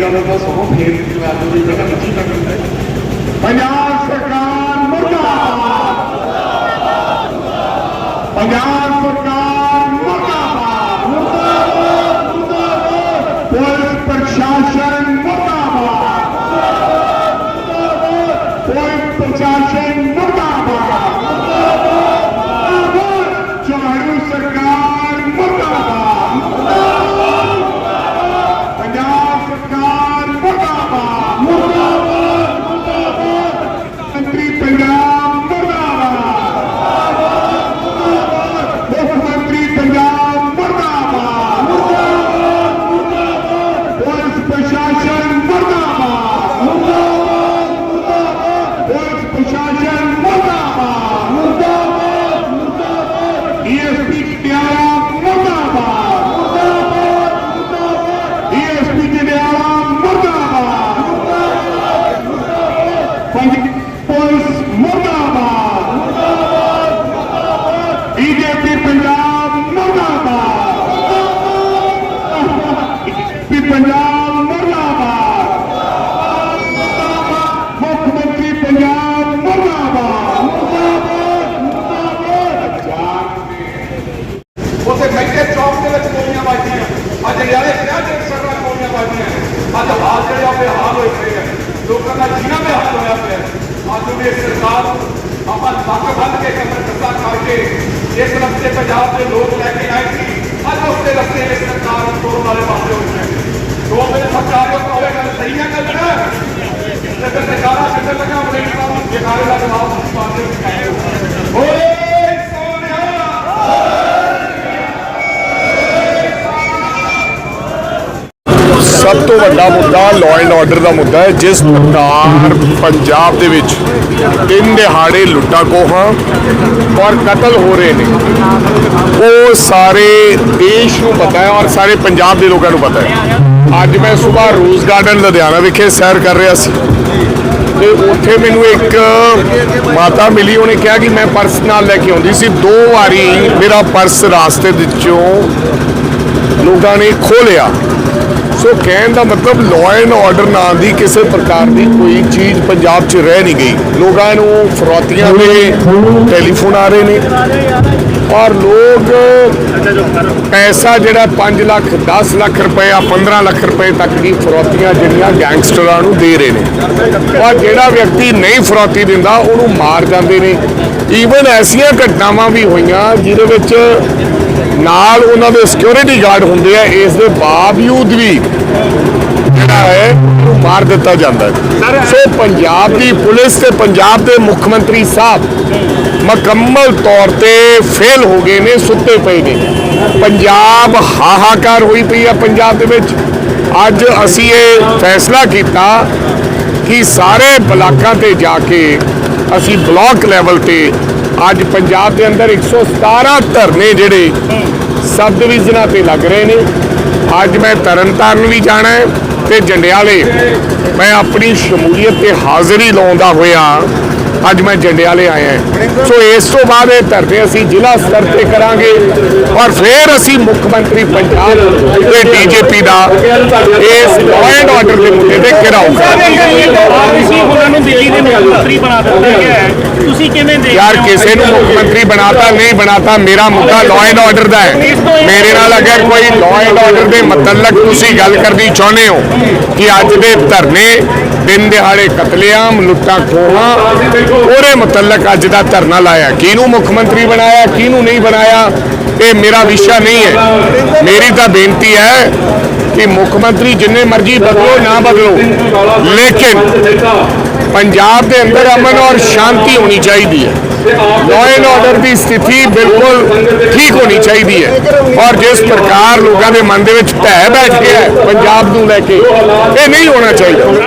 ਸੌ ਫੇਰ ਜਵਾਬ ਦੇ ਜਿਹੜਾ ਮੱਛੀ ਤੱਕ ਪੰਜਾਬ ਸਰਕਾਰ ਮੁਰਦਾਬਾਦ। ਪੰਜਾਬ ਆਪਾਂ ਲੱਕ ਬੰਨ ਕੇ ਕਮਰ ਕੱਟਾ ਕਰਕੇ ਇਸ ਰਸਤੇ ਪੰਜਾਬ ਦੇ ਲੋਕ ਲੈ ਕੇ ਆਏ ਸੀ। ਅੱਜ ਉਸ ਦੇ ਰਸਤੇ ਇਸ ਸਰਕਾਰ ਨੂੰ ਤੋੜਨ ਵਾਲੇ ਪਾਸੇ ਹੋਏ ਨੇ ਦੋ ਮੇਰੇ ਸਰਕਾਰ ਨੂੰ ਕਹੇ ਗੱਲ ਸਹੀ ਹੈ ਗੱਲ ਨਾ ਤੇ ਸਰਕਾਰਾਂ ਕਿੱਥੇ ਲੱਗਾ ਅਮਰੀਕਾ ਜਿਹਾਰੇ ਦਾ ਜਵਾਬ ਉਸ ਪਾਸੇ ਸਭ ਤੋਂ ਵੱਡਾ ਮੁੱਦਾ ਲਾਅ ਐਂਡ ਆਰਡਰ ਦਾ ਮੁੱਦਾ ਹੈ, ਜਿਸ ਪ੍ਰਕਾਰ ਪੰਜਾਬ ਦੇ ਵਿੱਚ ਤਿੰਨ ਦਿਹਾੜੇ ਲੁੱਟਾਂ ਖੋਹਾਂ ਔਰ ਕਤਲ ਹੋ ਰਹੇ ਨੇ। ਉਹ ਸਾਰੇ ਦੇਸ਼ ਨੂੰ ਪਤਾ ਹੈ ਔਰ ਸਾਰੇ ਪੰਜਾਬ ਦੇ ਲੋਕਾਂ ਨੂੰ ਪਤਾ ਹੈ। ਅੱਜ ਮੈਂ ਸਵੇਰ ਰੋਜ਼ ਗਾਰਡਨ ਲੁਧਿਆਣਾ ਵਿਖੇ ਸੈਰ ਕਰ ਰਿਹਾ ਸੀ। ਤੇ ਉੱਥੇ ਮੈਨੂੰ ਇੱਕ ਮਾਤਾ ਮਿਲੀ, ਉਹਨੇ ਕਿਹਾ ਕਿ ਮੈਂ ਪਰਸ ਨਾਲ ਲੈ ਕੇ ਆਉਂਦੀ ਸੀ। ਦੋ ਵਾਰੀ ਮੇਰਾ ਪਰਸ ਰਾਸਤੇ ਵਿੱਚੋਂ ਲੋਕਾਂ ਨੇ ਖੋਹ ਲਿਆ। ਸੋ ਕਹਿਣ ਦਾ ਮਤਲਬ ਲਾਅ ਐਂਡ ਆਰਡਰ ਨਾਂ ਦੀ ਕਿਸੇ ਪ੍ਰਕਾਰ ਦੀ ਕੋਈ ਚੀਜ਼ ਪੰਜਾਬ 'ਚ ਰਹਿ ਨਹੀਂ ਗਈ। ਲੋਕਾਂ ਨੂੰ ਫਰੋਤੀਆਂ ਦੇ ਟੈਲੀਫੋਨ ਆ ਰਹੇ ਨੇ। ਔਰ ਲੋਕ ਪੈਸਾ ਜਿਹੜਾ 5 ਲੱਖ 10 ਲੱਖ ਰੁਪਏ 15 ਲੱਖ ਰੁਪਏ ਤੱਕ ਦੀ ਫਰੋਤੀਆਂ ਜਿਹੜੀਆਂ ਗੈਂਗਸਟਰਾਂ ਨੂੰ ਦੇ ਰਹੇ ਨੇ। ਔਰ ਜਿਹੜਾ ਵਿਅਕਤੀ ਨਹੀਂ ਫਰੋਤੀ ਦਿੰਦਾ, ਉਹਨੂੰ ਮਾਰ ਜਾਂਦੇ ਨੇ। ਈਵਨ ਐਸੀਆਂ ਘਟਨਾਵਾਂ ਵੀ ਹੋਈਆਂ, ਜਿਹਦੇ ਵਿੱਚ ਨਾਲ ਉਹਨਾਂ ਦੇ ਸਿਕਿਉਰਿਟੀ ਗਾਰਡ ਹੁੰਦੇ ਆ ਇਸ ਦੇ ਬਾਵਜੂਦ ਵੀ ਜਿਹੜਾ ਹੈ ਉਹਨੂੰ ਮਾਰ ਦਿੱਤਾ ਜਾਂਦਾ ਹੈ। ਸੋ ਪੰਜਾਬ ਦੀ ਪੁਲਿਸ ਤੇ ਪੰਜਾਬ ਦੇ ਮੁੱਖ ਮੰਤਰੀ ਸਾਹਿਬ ਮੁਕੰਮਲ ਤੌਰ ਤੇ ਫੇਲ ਹੋ ਗਏ ਨੇ ਸੁੱਤੇ ਪਏ ਨੇ। ਪੰਜਾਬ ਹਾਹਾਕਾਰ ਹੋਈ ਪਈ ਆ ਪੰਜਾਬ ਦੇ ਵਿੱਚ। ਅੱਜ ਅਸੀਂ ਇਹ ਫੈਸਲਾ ਕੀਤਾ ਕਿ ਸਾਰੇ ਬਲਾਕਾਂ ਤੇ ਜਾ ਕੇ ਅਸੀਂ ਬਲਾਕ ਲੈਵਲ ਤੇ ਅੱਜ ਪੰਜਾਬ ਦੇ ਅੰਦਰ 117 ਧਰਨੇ ਜਿਹੜੇ ਸਬ ਡਿਵੀਜ਼ਨਾਂ ਤੇ ਲੱਗ ਰਹੇ ਨੇ। ਅੱਜ ਮੈਂ ਤਰਨਤਾਰਨ ਵੀ ਜਾਣਾ ਹੈ ਤੇ ਜੰਡਿਆਲੇ ਮੈਂ ਆਪਣੀ ਸ਼ਮੂਲੀਅਤ ਤੇ ਹਾਜ਼ਰੀ ਲਾਉਂਦਾ ਹੋਇਆ ਅੱਜ ਮੈਂ ਜੰਡਿਆਲੇ ਆਇਆ ਸੋ ਇਸ ਤੋਂ ਬਾਅਦ ਇਹ ਧਰਨੇ ਅਸੀਂ ਜ਼ਿਲ੍ਹਾ ਸਤਰ ਤੇ ਕਰਾਂਗੇ ਔਰ ਫਿਰ ਅਸੀਂ ਮੁੱਖ ਮੰਤਰੀ ਪੰਜਾਬ ਤੇ ਡੀਜੀਪੀ ਦਾ ਇਸ ਲਾਅ ਆਰਡਰ ਦੇ ਮੁੱਦੇ ਤੇ ਘਿਰਾਓ ਕਰਾਂਗੇ। ਮੁੱਖ ਮੰਤਰੀ ਬਣਾ ਦਿੱਤਾ ਗਿਆ ਹੈ। ਤੁਸੀਂ ਕਿਵੇਂ ਦੇਖਦੇ ਯਾਰ? ਕਿਸੇ ਨੂੰ ਮੁੱਖ ਮੰਤਰੀ ਬਣਾਤਾ ਨਹੀਂ ਬਣਾਤਾ ਮੇਰਾ ਮੁੱਦਾ ਲਾਅ ਐਂਡ ਆਰਡਰ ਦਾ ਹੈ। ਮੇਰੇ ਨਾਲ ਅਗਰ ਕੋਈ ਲਾਅ ਐਂਡ ਆਰਡਰ ਦੇ ਮਤਲਬ ਤੁਸੀਂ ਗੱਲ ਕਰਨੀ ਚਾਹੁੰਦੇ ਹੋ ਕਿ ਅੱਜ ਦੇ ਧਰਨੇ ਦਿਨ ਦਿਹਾੜੇ ਕਤਲੇਆਮ ਲੁੱਟਾਂ ਖੋਹਾਂ ਉਹਦੇ ਮੁਤਲਕ ਅੱਜ ਦਾ ਧਰਨਾ ਲਾਇਆ। ਕਿਹਨੂੰ ਮੁੱਖ ਮੰਤਰੀ ਬਣਾਇਆ ਕਿਹਨੂੰ ਨਹੀਂ ਬਣਾਇਆ ਇਹ ਮੇਰਾ ਵਿਸ਼ਾ ਨਹੀਂ ਹੈ। ਮੇਰੀ ਤਾਂ ਬੇਨਤੀ ਹੈ ਕਿ ਮੁੱਖ ਮੰਤਰੀ ਜਿੰਨੇ ਮਰਜ਼ੀ ਬਦਲੋ ਨਾ ਬਦਲੋ। ਲੇਕਿਨ ਪੰਜਾਬ ਦੇ ਅੰਦਰ ਅਮਨ ਔਰ ਸ਼ਾਂਤੀ ਹੋਣੀ ਚਾਹੀਦੀ ਹੈ। ਲਾਅ ਐਂਡ ਆਰਡਰ ਦੀ ਸਥਿਤੀ ਬਿਲਕੁਲ ਠੀਕ ਹੋਣੀ ਚਾਹੀਦੀ ਹੈ। ਔਰ ਜਿਸ ਪ੍ਰਕਾਰ ਲੋਕਾਂ ਦੇ ਮਨ ਦੇ ਵਿੱਚ ਭੈ ਬੈਠ ਗਿਆ ਪੰਜਾਬ ਨੂੰ ਲੈ ਕੇ ਇਹ ਨਹੀਂ ਹੋਣਾ ਚਾਹੀਦਾ।